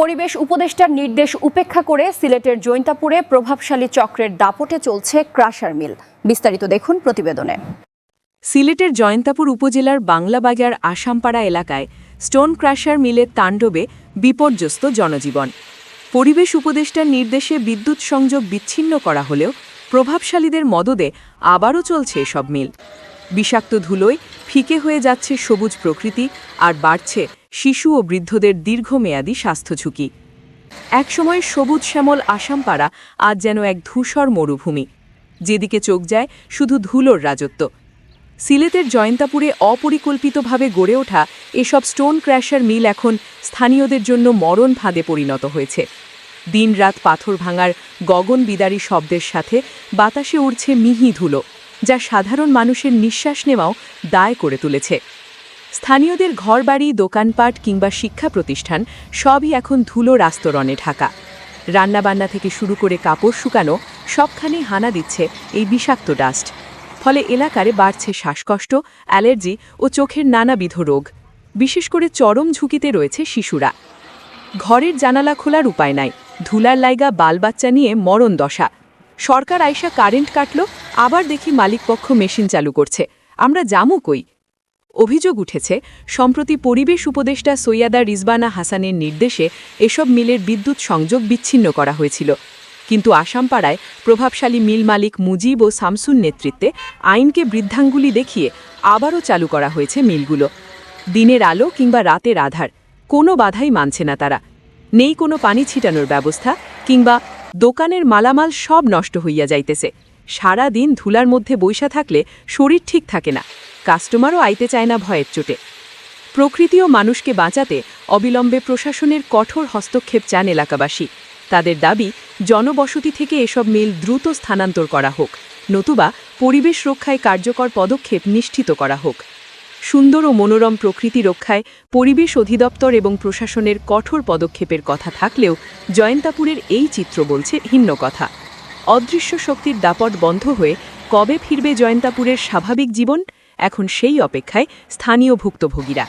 পরিবেশ উপদেষ্টার নির্দেশ উপেক্ষা করে সিলেটের জৈন্তাপুরে প্রভাবশালী চক্রের দাপটে চলছে ক্রাশার মিল। বিস্তারিত দেখুন প্রতিবেদনে। সিলেটের জয়ন্তাপুর উপজেলার বাংলাবাজার আসামপাড়া এলাকায় স্টোন ক্রাশার মিলের তাণ্ডবে বিপর্যস্ত জনজীবন। পরিবেশ উপদেষ্টার নির্দেশে বিদ্যুৎ সংযোগ বিচ্ছিন্ন করা হলেও প্রভাবশালীদের মদদে আবারও চলছে এসব মিল। বিষাক্ত ধুলোয় ফিকে হয়ে যাচ্ছে সবুজ প্রকৃতি আর বাড়ছে শিশু ও বৃদ্ধদের দীর্ঘমেয়াদী স্বাস্থ্য ঝুঁকি। একসময় সবুজ শ্যামল আসামপাড়া আজ যেন এক ধূসর মরুভূমি। যেদিকে চোখ যায়, শুধু ধুলোর রাজত্ব। সিলেটের জয়ন্তাপুরে অপরিকল্পিতভাবে গড়ে ওঠা এসব স্টোন ক্র্যাশার মিল এখন স্থানীয়দের জন্য মরণ ফাঁদে পরিণত হয়েছে। দিনরাত পাথর ভাঙার গগন বিদারী শব্দের সাথে বাতাসে উড়ছে মিহি ধুলো। যা সাধারণ মানুষের নিঃশ্বাস নেওয়াও দায় করে তুলেছে। স্থানীয়দের ঘরবাড়ি, দোকানপাট কিংবা শিক্ষা প্রতিষ্ঠান সবই এখন ধুলোর আস্তরণে ঢাকা। রান্নাবান্না থেকে শুরু করে কাপড় শুকানো সবখানেই হানা দিচ্ছে এই বিষাক্ত ডাস্ট। ফলে এলাকারে বাড়ছে শ্বাসকষ্ট, অ্যালার্জি ও চোখের নানাবিধ রোগ। বিশেষ করে চরম ঝুঁকিতে রয়েছে শিশুরা। ঘরের জানালা খোলার উপায় নাই। ধুলার লাইগা বালবাচ্চা নিয়ে মরণ দশা। সরকার আইসা কারেন্ট কাটল, আবার দেখি মালিকপক্ষ মেশিন চালু করছে। আমরা জামু কই? অভিযোগ উঠেছে, সম্প্রতি পরিবেশ উপদেষ্টা সৈয়াদা রিজবানা হাসানের নির্দেশে এসব মিলের বিদ্যুৎ সংযোগ বিচ্ছিন্ন করা হয়েছিল। কিন্তু আসামপাড়ায় প্রভাবশালী মিল মালিক মুজিব ও শামসুন নেতৃত্বে আইনকে বৃদ্ধাঙ্গুলি দেখিয়ে আবারও চালু করা হয়েছে মিলগুলো। দিনের আলো কিংবা রাতের আধার, কোনো বাধাই মানছে না তারা। নেই কোনো পানি ছিটানোর ব্যবস্থা কিংবা দোকানের মালামাল সব নষ্ট হইয়া যাইতেছে। সারা দিন ধুলার মধ্যে বৈশা থাকলে শরীর ঠিক থাকে না। কাস্টমারও আইতে চায় না ভয়ের চোটে। প্রকৃতি ও মানুষকে বাঁচাতে অবিলম্বে প্রশাসনের কঠোর হস্তক্ষেপ চান এলাকাবাসী। তাদের দাবি, জনবসতি থেকে এসব মিল দ্রুত স্থানান্তর করা হোক, নতুবা পরিবেশ রক্ষায় কার্যকর পদক্ষেপ নিশ্চিত করা হোক। সুন্দর ও মনোরম প্রকৃতি রক্ষায় পরিবেশ অধিদপ্তর এবং প্রশাসনের কঠোর পদক্ষেপের কথা থাকলেও জয়ন্তাপুরের এই চিত্র বলছে ভিন্ন কথা। অদৃশ্য শক্তির দাপট বন্ধ হয়ে কবে ফিরবে জয়ন্তাপুরের স্বাভাবিক জীবন? এখন সেই অপেক্ষায় স্থানীয় ভুক্তভোগীরা।